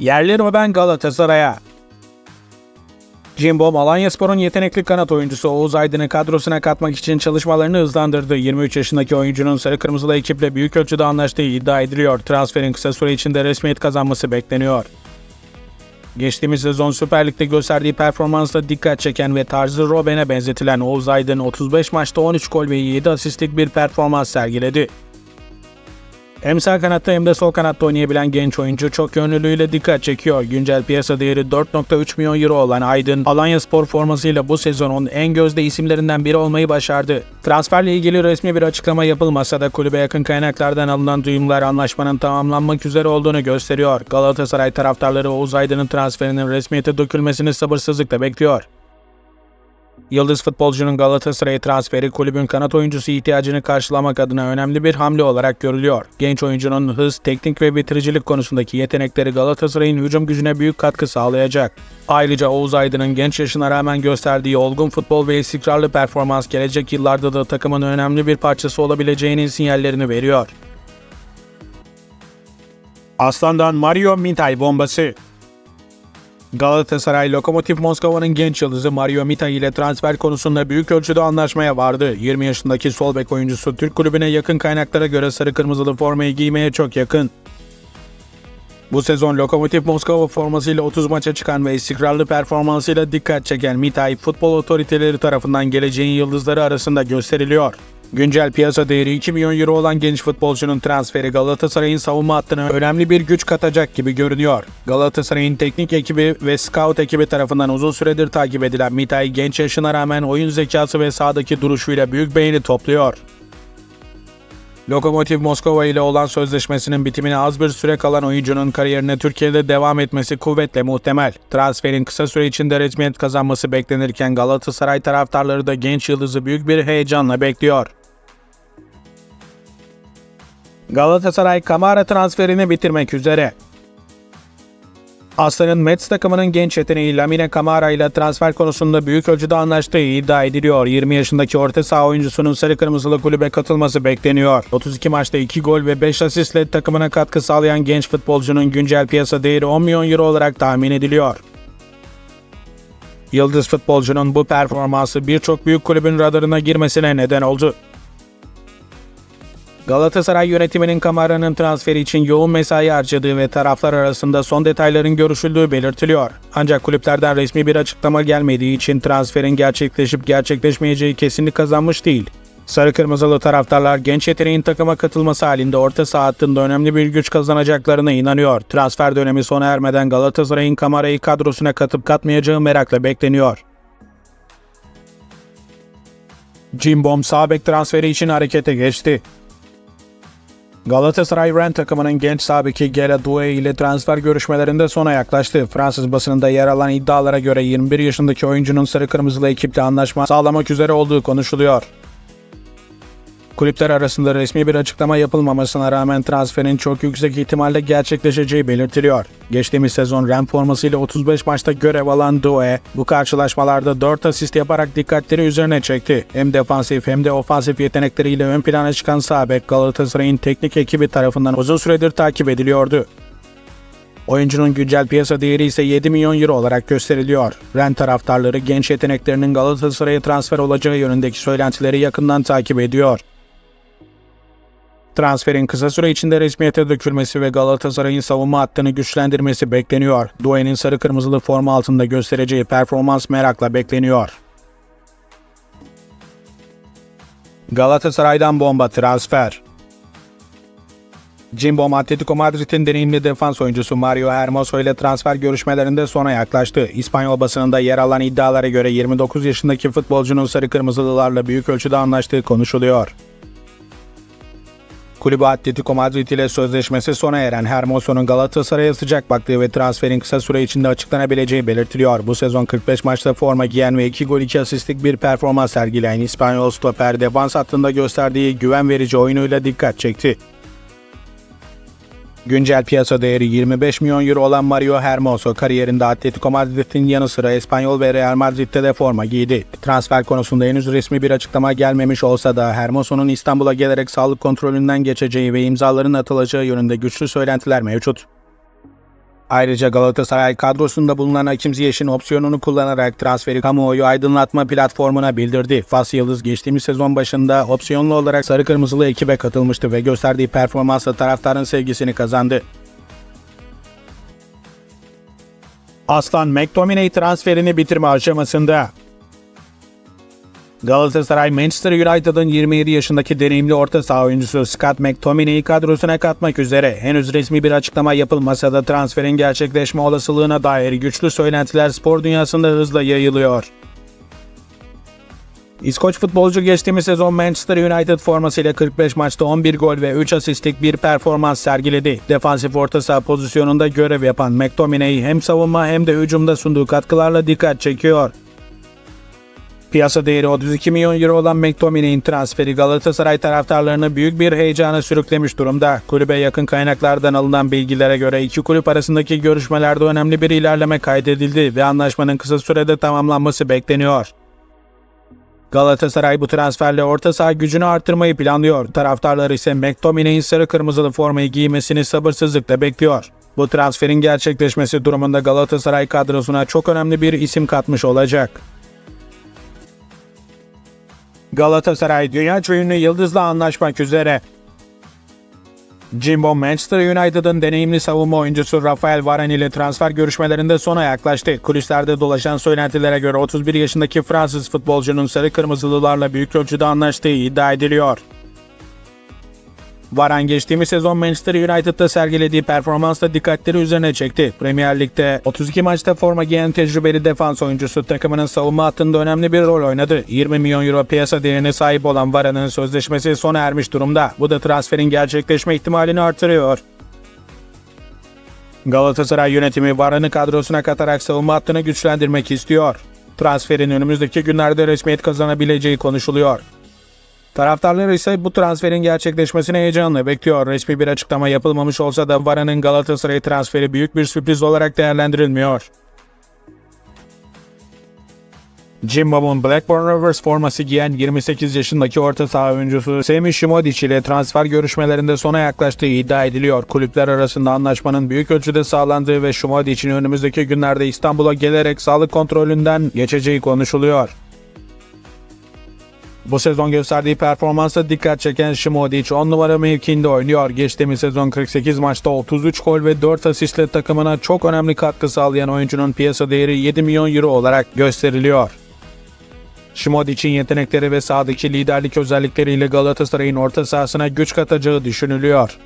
Yerli ben Galatasaray'a. Jimbo Alanyaspor'un yetenekli kanat oyuncusu Oğuz Aydın'ı kadrosuna katmak için çalışmalarını hızlandırdı. 23 yaşındaki oyuncunun sarı kırmızılı ekiple büyük ölçüde anlaştığı iddia ediliyor. Transferin kısa süre içinde resmiyet kazanması bekleniyor. Geçtiğimiz sezon Süper Lig'de gösterdiği performansla dikkat çeken ve tarzı Robben'e benzetilen Oğuz Aydın 35 maçta 13 gol ve 7 asistlik bir performans sergiledi. Hem sağ kanatta hem de sol kanatta oynayabilen genç oyuncu çok yönlülüğüyle dikkat çekiyor. Güncel piyasa değeri 4.3 milyon euro olan Aydın, Alanya Spor formasıyla bu sezonun en gözde isimlerinden biri olmayı başardı. Transferle ilgili resmi bir açıklama yapılmasa da kulübe yakın kaynaklardan alınan duyumlar anlaşmanın tamamlanmak üzere olduğunu gösteriyor. Galatasaray taraftarları Oğuz Aydın'ın transferinin resmiyete dökülmesini sabırsızlıkla bekliyor. Yıldız futbolcunun Galatasaray'a transferi kulübün kanat oyuncusu ihtiyacını karşılamak adına önemli bir hamle olarak görülüyor. Genç oyuncunun hız, teknik ve bitiricilik konusundaki yetenekleri Galatasaray'ın hücum gücüne büyük katkı sağlayacak. Ayrıca Oğuz Aydın'ın genç yaşına rağmen gösterdiği olgun futbol ve istikrarlı performans gelecek yıllarda da takımın önemli bir parçası olabileceğinin sinyallerini veriyor. Aslan'dan Mario Mintay bombası Galatasaray Lokomotiv Moskova'nın genç yıldızı Mario Mita ile transfer konusunda büyük ölçüde anlaşmaya vardı. 20 yaşındaki sol bek oyuncusu Türk kulübüne yakın kaynaklara göre sarı kırmızılı formayı giymeye çok yakın. Bu sezon Lokomotiv Moskova formasıyla 30 maça çıkan ve istikrarlı performansıyla dikkat çeken Mitay, futbol otoriteleri tarafından geleceğin yıldızları arasında gösteriliyor. Güncel piyasa değeri 2 milyon euro olan genç futbolcunun transferi Galatasaray'ın savunma hattına önemli bir güç katacak gibi görünüyor. Galatasaray'ın teknik ekibi ve scout ekibi tarafından uzun süredir takip edilen Mitay genç yaşına rağmen oyun zekası ve sahadaki duruşuyla büyük beğeni topluyor. Lokomotiv Moskova ile olan sözleşmesinin bitimine az bir süre kalan oyuncunun kariyerine Türkiye'de devam etmesi kuvvetle muhtemel. Transferin kısa süre içinde resmiyet kazanması beklenirken Galatasaray taraftarları da genç yıldızı büyük bir heyecanla bekliyor. Galatasaray Kamara transferini bitirmek üzere. Aslan'ın Mets takımının genç yeteneği Lamine Camara ile transfer konusunda büyük ölçüde anlaştığı iddia ediliyor. 20 yaşındaki orta saha oyuncusunun sarı kırmızılı kulübe katılması bekleniyor. 32 maçta 2 gol ve 5 asistle takımına katkı sağlayan genç futbolcunun güncel piyasa değeri 10 milyon euro olarak tahmin ediliyor. Yıldız futbolcunun bu performansı birçok büyük kulübün radarına girmesine neden oldu. Galatasaray yönetiminin Kamara'nın transferi için yoğun mesai harcadığı ve taraflar arasında son detayların görüşüldüğü belirtiliyor. Ancak kulüplerden resmi bir açıklama gelmediği için transferin gerçekleşip gerçekleşmeyeceği kesinlik kazanmış değil. Sarı kırmızılı taraftarlar genç yeteneğin takıma katılması halinde orta saha hattında önemli bir güç kazanacaklarına inanıyor. Transfer dönemi sona ermeden Galatasaray'ın Kamara'yı kadrosuna katıp katmayacağı merakla bekleniyor. Cimbom sağ bek transferi için harekete geçti. Galatasaray Ren takımının genç sabiki Gela Doué ile transfer görüşmelerinde sona yaklaştı. Fransız basınında yer alan iddialara göre 21 yaşındaki oyuncunun sarı kırmızılı ekiple anlaşma sağlamak üzere olduğu konuşuluyor. Kulüpler arasında resmi bir açıklama yapılmamasına rağmen transferin çok yüksek ihtimalle gerçekleşeceği belirtiliyor. Geçtiğimiz sezon Ren formasıyla 35 maçta görev alan Doué, bu karşılaşmalarda 4 asist yaparak dikkatleri üzerine çekti. Hem defansif hem de ofansif yetenekleriyle ön plana çıkan sağ bek Galatasaray'ın teknik ekibi tarafından uzun süredir takip ediliyordu. Oyuncunun güncel piyasa değeri ise 7 milyon euro olarak gösteriliyor. Ren taraftarları genç yeteneklerinin Galatasaray'a transfer olacağı yönündeki söylentileri yakından takip ediyor. Transferin kısa süre içinde resmiyete dökülmesi ve Galatasaray'ın savunma hattını güçlendirmesi bekleniyor. Doué'nin sarı kırmızılı forma altında göstereceği performans merakla bekleniyor. Galatasaray'dan bomba transfer. Cimbom Atletico Madrid'in deneyimli defans oyuncusu Mario Hermoso ile transfer görüşmelerinde sona yaklaştı. İspanyol basınında yer alan iddialara göre 29 yaşındaki futbolcunun sarı kırmızılılarla büyük ölçüde anlaştığı konuşuluyor. Kulübü Atletico Madrid ile sözleşmesi sona eren Hermoso'nun Galatasaray'a sıcak baktığı ve transferin kısa süre içinde açıklanabileceği belirtiliyor. Bu sezon 45 maçta forma giyen ve 2 gol 2 asistlik bir performans sergileyen İspanyol stoper defans hattında gösterdiği güven verici oyunuyla dikkat çekti. Güncel piyasa değeri 25 milyon euro olan Mario Hermoso kariyerinde Atletico Madrid'in yanı sıra İspanyol ve Real Madrid'de de forma giydi. Transfer konusunda henüz resmi bir açıklama gelmemiş olsa da Hermoso'nun İstanbul'a gelerek sağlık kontrolünden geçeceği ve imzaların atılacağı yönünde güçlü söylentiler mevcut. Ayrıca Galatasaray kadrosunda bulunan Hakim Ziyech'in opsiyonunu kullanarak transferi kamuoyu aydınlatma platformuna bildirdi. Fas Yıldız geçtiğimiz sezon başında opsiyonlu olarak sarı kırmızılı ekibe katılmıştı ve gösterdiği performansla taraftarın sevgisini kazandı. Aslan McTominay transferini bitirme aşamasında. Galatasaray Manchester United'ın 27 yaşındaki deneyimli orta saha oyuncusu Scott McTominay'i kadrosuna katmak üzere henüz resmi bir açıklama yapılmasa da transferin gerçekleşme olasılığına dair güçlü söylentiler spor dünyasında hızla yayılıyor. İskoç futbolcu geçtiğimiz sezon Manchester United formasıyla 45 maçta 11 gol ve 3 asistlik bir performans sergiledi. Defansif orta saha pozisyonunda görev yapan McTominay hem savunma hem de hücumda sunduğu katkılarla dikkat çekiyor. Piyasa değeri 32 milyon euro olan McTominay'in transferi Galatasaray taraftarlarını büyük bir heyecana sürüklemiş durumda. Kulübe yakın kaynaklardan alınan bilgilere göre iki kulüp arasındaki görüşmelerde önemli bir ilerleme kaydedildi ve anlaşmanın kısa sürede tamamlanması bekleniyor. Galatasaray bu transferle orta saha gücünü artırmayı planlıyor. Taraftarlar ise McTominay'in sarı kırmızılı formayı giymesini sabırsızlıkla bekliyor. Bu transferin gerçekleşmesi durumunda Galatasaray kadrosuna çok önemli bir isim katmış olacak. Galatasaray dünya ünlü yıldızla anlaşmak üzere. Jimbo Manchester United'ın deneyimli savunma oyuncusu Rafael Varane ile transfer görüşmelerinde sona yaklaştı. Kulislerde dolaşan söylentilere göre 31 yaşındaki Fransız futbolcunun sarı kırmızılılarla büyük ölçüde anlaştığı iddia ediliyor. Varane geçtiğimiz sezon Manchester United'da sergilediği performansla dikkatleri üzerine çekti. Premier Lig'de 32 maçta forma giyen tecrübeli defans oyuncusu takımının savunma hattında önemli bir rol oynadı. 20 milyon euro piyasa değerine sahip olan Varane'ın sözleşmesi sona ermiş durumda. Bu da transferin gerçekleşme ihtimalini artırıyor. Galatasaray yönetimi Varane'ı kadrosuna katarak savunma hattını güçlendirmek istiyor. Transferin önümüzdeki günlerde resmiyet kazanabileceği konuşuluyor. Taraftarlar ise bu transferin gerçekleşmesini heyecanla bekliyor. Resmi bir açıklama yapılmamış olsa da Vara'nın Galatasaray transferi büyük bir sürpriz olarak değerlendirilmiyor. Jimbom'un Blackburn Rovers forması giyen 28 yaşındaki orta saha oyuncusu Semih Šimodić ile transfer görüşmelerinde sona yaklaştığı iddia ediliyor. Kulüpler arasında anlaşmanın büyük ölçüde sağlandığı ve Šimodić'in önümüzdeki günlerde İstanbul'a gelerek sağlık kontrolünden geçeceği konuşuluyor. Bu sezon gösterdiği performansa dikkat çeken Šimodić 10 numara mevkiinde oynuyor. Geçtiğimiz sezon 48 maçta 33 gol ve 4 asistle takımına çok önemli katkı sağlayan oyuncunun piyasa değeri 7 milyon euro olarak gösteriliyor. Šimodić'in yetenekleri ve sahadaki liderlik özellikleriyle Galatasaray'ın orta sahasına güç katacağı düşünülüyor.